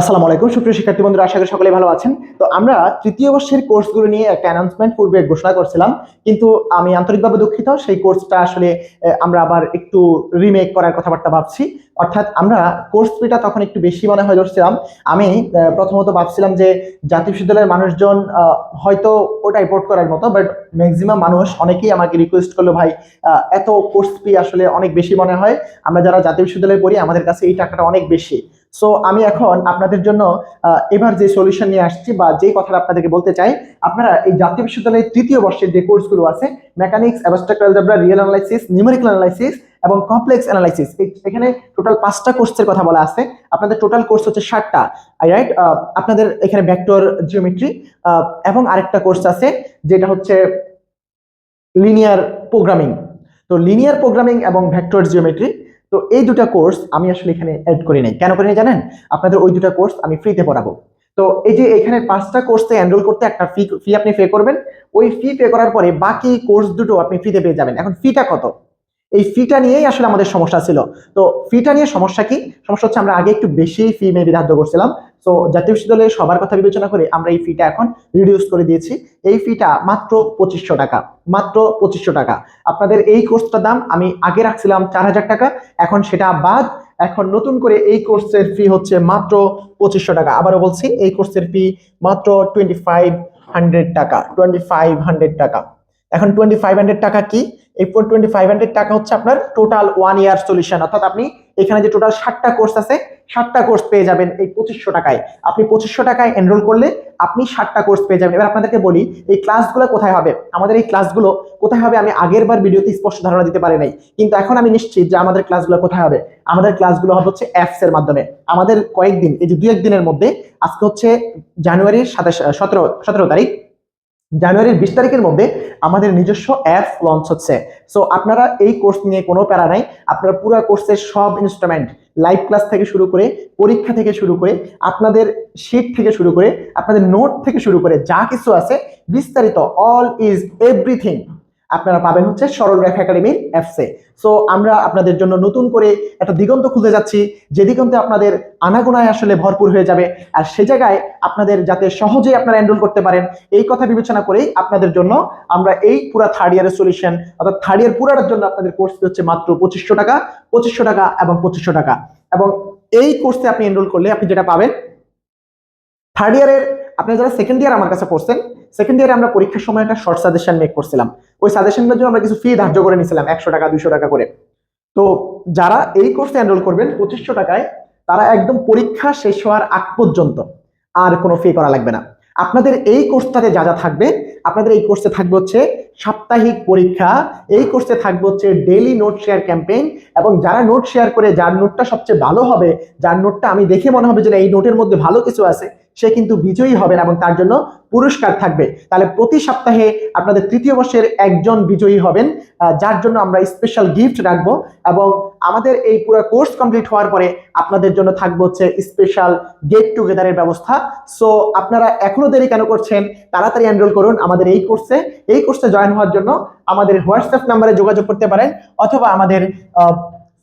আসসালামু আলাইকুম। সুপ্রিয় শিক্ষার্থী বন্ধুরা, আশা করি সকলে ভালো আছেন। তো আমরা তৃতীয় বর্ষের কোর্সগুলো নিয়ে একটা অ্যানাউন্সমেন্ট পূর্বে ঘোষণা করছিলাম, কিন্তু আমি আন্তরিকভাবে দুঃখিত। সেই কোর্সটা আসলে আমরা আবার একটু রিমেক করার কথাবার্তা ভাবছি। অর্থাৎ আমরা কোর্স ফিটা তখন একটু বেশি মনে হয় ধরছিলাম। আমি প্রথমত ভাবছিলাম যে জাতীয় বিশ্ববিদ্যালয়ের মানুষজন হয়তো ওটা পোর্ট করার মতো বাট ম্যাক্সিমাম মানুষ অনেকেই আমাকে রিকোয়েস্ট করল, ভাই এত কোর্স ফি আসলে অনেক বেশি মনে হয়। আমরা যারা জাতীয় বিশ্ববিদ্যালয়ে পড়ি, আমাদের কাছে এই টাকাটা অনেক বেশি। সো আমি এখন আপনাদের জন্য এবার যে সলিউশন নিয়ে আসছি বা যে কথাটা আপনাদেরকে বলতে চাই, আপনারা এই জাতীয় বিশ্ববিদ্যালয়ের তৃতীয় বর্ষের যে কোর্সগুলো আছে mechanics abstract real analysis numerical analysis এবং কমপ্লেক্স অ্যানালাইসিস এখানে টোটাল পাঁচটা কোর্সের কথা বলা আছে। আপনাদের টোটাল কোর্স হচ্ছে ষাটটা রাইট আপনাদের এখানে ভেক্টর জিওমেট্রি এবং আরেকটা কোর্স আছে, যেটা হচ্ছে লিনিয়ার প্রোগ্রামিং তো লিনিয়ার প্রোগ্রামিং এবং ভেক্টর জিওমেট্রি তো এই দুটা কোর্স আমি আসলে এখানে অ্যাড করি নাই। কেন করি নাই জানেন? আপনাদের ওই দুটো কোর্স আমি ফ্রিতে পড়াবো। তো এই যে এখানে পাঁচটা কোর্সে এনরোল করতে একটা ফি ফি আপনি পে করবেন। ওই ফি পে করার পরে বাকি কোর্স দুটো আপনি ফ্রিতে পেয়ে যাবেন। এখন ফিটা কত? এই ফিটা নিয়েই আসলে আমাদের সমস্যা ছিল। তো ফিটা নিয়ে সমস্যা কি? সমস্যা হচ্ছে আমরা আগে একটু বেশি ফি মেবি ধার্য করছিলাম। তো জাতীয় বিশ্ববিদ্যালয়ে সবার কথা বিবেচনা করে আমরা এই ফিটা এখন রিডিউস করে দিয়েছি। এই ফিটা মাত্র পঁচিশশো টাকা, মাত্র পঁচিশশো টাকা। আপনাদের এই কোর্সটার দাম আমি আগে রাখছিলাম চার হাজার টাকা, এখন সেটা বাদ। এখন নতুন করে এই কোর্সের ফি হচ্ছে মাত্র পঁচিশশো টাকা। আবারও বলছি, এই কোর্সের ফি মাত্র টোয়েন্টি ফাইভ হান্ড্রেড টাকা টোয়েন্টি ফাইভ হান্ড্রেড টাকা। এখন টোয়েন্টি ফাইভ হান্ড্রেড টাকা কি? এই ফোর টোয়েন্টি ফাইভ হান্ড্রেড টাকা হচ্ছে আপনার টোটাল ওয়ান ইয়ার সলিউশন অর্থাৎ আপনি এখানে যে টোটাল ষাটটা কোর্স আছে, ষাটটা কোর্স পেয়ে যাবেন এই পঁচিশশো টাকায়। আপনি পঁচিশশো টাকায় এনরোল করলে আপনি ষাটটা কোর্স পেয়ে যাবেন। এবার আপনাদেরকে বলি, এই ক্লাসগুলো কোথায় হবে? আমাদের এই ক্লাসগুলো কোথায় হবে? আমি আগের বার ভিডিওতে স্পষ্ট ধারণা দিতে পারি নাই। কিন্তু এখন আমি নিশ্চিত যে আমাদের ক্লাসগুলো কোথায় হবে? আমাদের ক্লাসগুলো হবে হচ্ছে অ্যাপস এর মাধ্যমে। আমাদের কয়েকদিন, এই যে দু একদিনের মধ্যে, আজকে হচ্ছে জানুয়ারির সাতাশ, সতেরো সতেরো তারিখ। জানুয়ারির বিশ তারিখের মধ্যে আমাদের নিজস্ব অ্যাপ লঞ্চ হচ্ছে। সো আপনারা এই কোর্স নিয়ে কোনো প্যারা নাই। আপনারা পুরো কোর্সের সব ইনস্ট্রুমেন্ট লাইভ ক্লাস থেকে শুরু করে, পরীক্ষা থেকে শুরু করে, আপনাদের শিট থেকে শুরু করে, আপনাদের নোট থেকে শুরু করে যা কিছু আছে, বিস্তারিত অল ইজ এভরিথিং আপনারা পাবেন হচ্ছে সরল রেখা একাডেমির অ্যাপসে সো আমরা আপনাদের জন্য নতুন করে একটা দিগন্ত খুলতে যাচ্ছি। যে দিগন্তে আপনাদের আনাগোনায় আসলে ভরপুর হয়ে যাবে, আর সে জায়গায় আপনাদের যাতে সহজেই আপনারা এনরোল করতে পারেন, এই কথা বিবেচনা করেই আপনাদের জন্য আমরা এই পুরা থার্ড ইয়ারের সলিউশন অর্থাৎ থার্ড ইয়ার পুরাটার জন্য আপনাদের কোর্স হচ্ছে মাত্র পঁচিশশো টাকা পঁচিশশো টাকা এবং পঁচিশশো টাকা। এবং এই কোর্সে আপনি এনরোল করলে আপনি যেটা পাবেন থার্ড ইয়ারের আপনি যারা সেকেন্ড ইয়ার আমার কাছে পড়ছেন সেকেন্ড ইয়ারে আমরা পরীক্ষার সময় একটা শর্ট সাজেশন মেক করছিলাম। ওই সাজেশনগুলোর জন্য আমরা কিছু ফি ধার্য করে নিয়েছিলাম, একশো টাকা, দুইশো টাকা করে। তো যারা এই কোর্সে এনরোল করবেন, পঁচিশশো টাকায়, তারা একদম পরীক্ষা শেষ হওয়ার আগ পর্যন্ত আর কোনো ফি করা লাগবে না। আপনাদের এই কোর্সটাতে যা যা থাকবে, আপনাদের এই কোর্সে থাকবে হচ্ছে সাপ্তাহিক পরীক্ষা। এই কোর্সে থাকবে হচ্ছে ডেইলি নোট শেয়ার ক্যাম্পেইন এবং যারা নোট শেয়ার করে, যার নোটটা সবচেয়ে ভালো হবে, যার নোটটা আমি দেখে মনে হবে যে এই নোটের মধ্যে ভালো কিছু আছে, সে কিন্তু বিজয়ী হবেন এবং তার জন্য পুরস্কার থাকবে। তাহলে প্রতি সপ্তাহে আপনাদের তৃতীয় বর্ষের একজন বিজয়ী হবেন যার জন্য আমরা স্পেশাল গিফট রাখব এবং আমাদের এই পুরো কোর্স কমপ্লিট হওয়ার পরে আপনাদের জন্য থাকবে হচ্ছে স্পেশাল গেট টুগেদারের ব্যবস্থা। সো আপনারা এখনও দেরি কেন করছেন? তাড়াতাড়ি এনরোল করুন আমাদের এই কোর্সে এই কোর্সে জয়েন হওয়ার জন্য আমাদের হোয়াটসঅ্যাপ নাম্বারে যোগাযোগ করতে পারেন অথবা আমাদের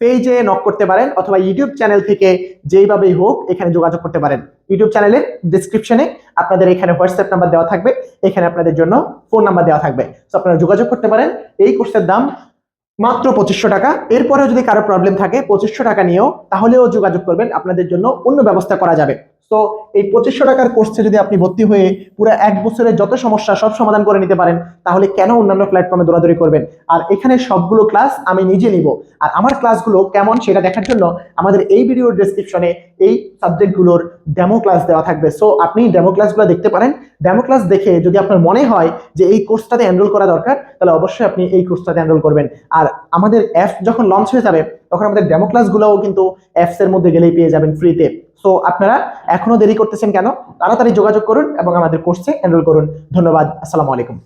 পেজে নক করতে পারেন অথবা ইউটিউব চ্যানেল থেকে যেইভাবেই হোক এখানে যোগাযোগ করতে পারেন। ইউটিউব চ্যানেলের ডিসক্রিপশনে আপনাদের এখানে হোয়াটসঅ্যাপ নাম্বার দেওয়া থাকবে, এখানে আপনাদের জন্য ফোন নাম্বার দেওয়া থাকবে। তো আপনারা যোগাযোগ করতে পারেন, এই কোর্সের দাম মাত্র পঁচিশশো টাকা। এরপরেও যদি কারও প্রবলেম থাকে, পঁচিশশো টাকা নিয়েও তাহলেও যোগাযোগ করবেন, আপনাদের জন্য অন্য ব্যবস্থা করা যাবে। তো এই পঁচিশশো টাকার কোর্সে যদি আপনি ভর্তি হয়ে পুরো এক বছরের যত সমস্যা সব সমাধান করে নিতে পারেন, তাহলে কেন অন্যান্য প্ল্যাটফর্মে দৌড়াদৌড়ি করবেন? আর এখানে সবগুলো ক্লাস আমি নিজে নিব। আর আমার ক্লাসগুলো কেমন সেটা দেখার জন্য আমাদের এই ভিডিওর ডেসক্রিপশনে এই সাবজেক্টগুলোর ডেমো ক্লাস দেওয়া থাকবে। সো আপনি ডেমো ক্লাসগুলো দেখতে পারেন। ডেমো ক্লাস দেখে যদি আপনার মনে হয় যে এই কোর্সটাতে এনরোল করা দরকার, তাহলে অবশ্যই আপনি এই কোর্সটাতে এনরোল করবেন। আর আমাদের অ্যাপ যখন লঞ্চ হয়ে যাবে, তখন আমাদের ডেমো ক্লাসগুলোও কিন্তু অ্যাপসের মধ্যে গেলেই পেয়ে যাবেন ফ্রিতে সো আপনারা এখনও দেরি করতেছেন কেন? তাড়াতাড়ি যোগাযোগ করুন এবং আমাদের কোর্সে এনরোল করুন। ধন্যবাদ। আসসালামু আলাইকুম।